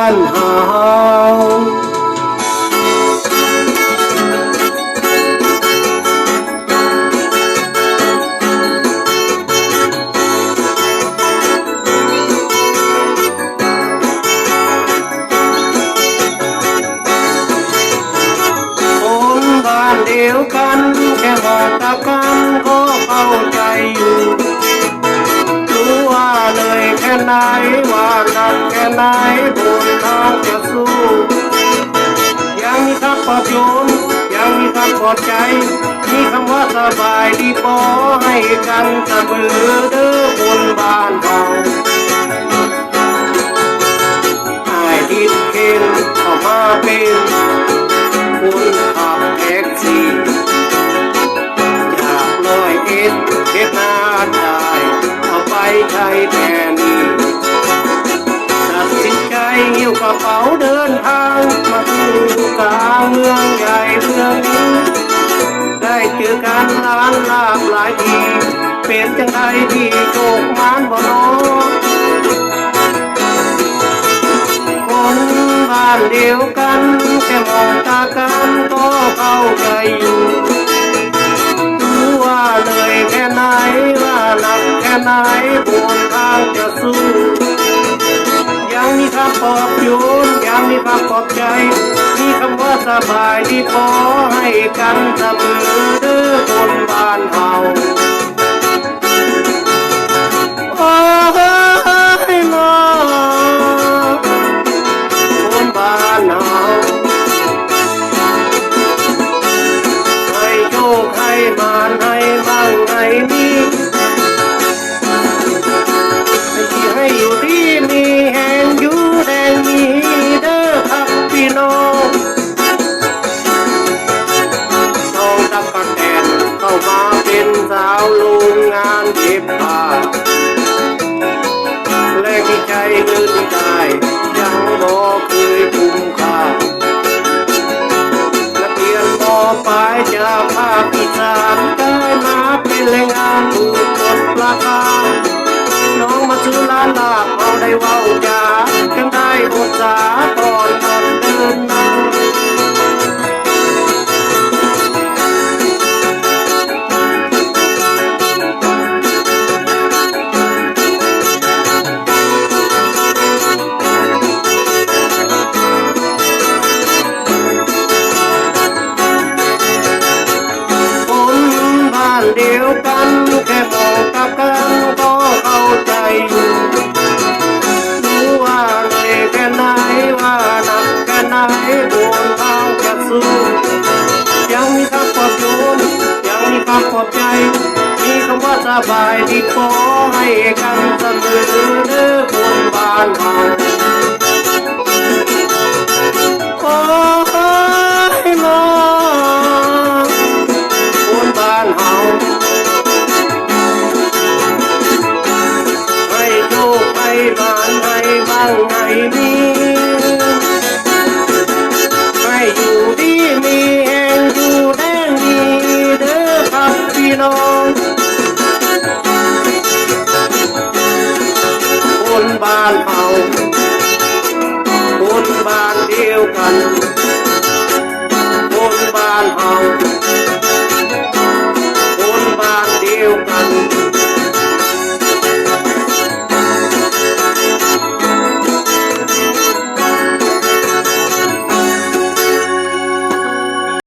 านเฮาคนบ้านเดียวกันแค่มองตากันก็เข้าใจอยู่รู้ว่าเลยแค่ไหนว่าหนักแค่ ไหนบนทางจะสู้ยังมีคำปลอบโยนยังมีคำปลอบใจ มีคำว่าสบายดีพอให้กันเสมอเด้อบนบ้านเราไอ้ดิดเข็นเข้ามาเป็นคุณขับแท็กซี่จากลอยเอ็ดเอ็ดนาได้เอาไปใช้แทน ระเป๋าเดินทางมาสู่กลางเมืองใหญ่เมืองนี้ได้เจอกันล้านลาบหลายทีเป็นจังไดที่โชคมานบ่นอคนบ้านเดียวกันแค่มองตากันก็เข้าใจอยู่รู้ว่าเลยแค่ไหนว่าหนักแค่ไหนบนทางจะสู้ งมีคำปลอบโยนยังมีคำปลอบใจ มีคำว่าสบายที่พอให้กันเสมอเด้อคนบ้านเฮา ตักกะแตนเข้ามาเป็นสาวโรงงานเก็บผ้าแลกที่ใจเงินได้ยังบ่เคยคุ้มค่านักเรียนบ่ไปจากภาคอีสานได้มาเป็นแรงงานถูกกดราคาน้องมาซื้อร้านลาบเอาได้ว้าจา ดียวกันแค่มองตากันก็เข้าใจอยู่รู้ว่าเลยแค่ไหนว่าหนักแค่ไหนบนทางจะสู้ยังมีคำปลอบโยนยังมีคำปลอบใจ มีคำว่าสบายดีขอให้กันเสมอเด้อคนบานเฮา ตั้งใม่ดีให้อยู่ดีมีแหงอยู่แดงดีเด้อครับพี่น้องคนบ้านเขาคนบ้านเดียวกัน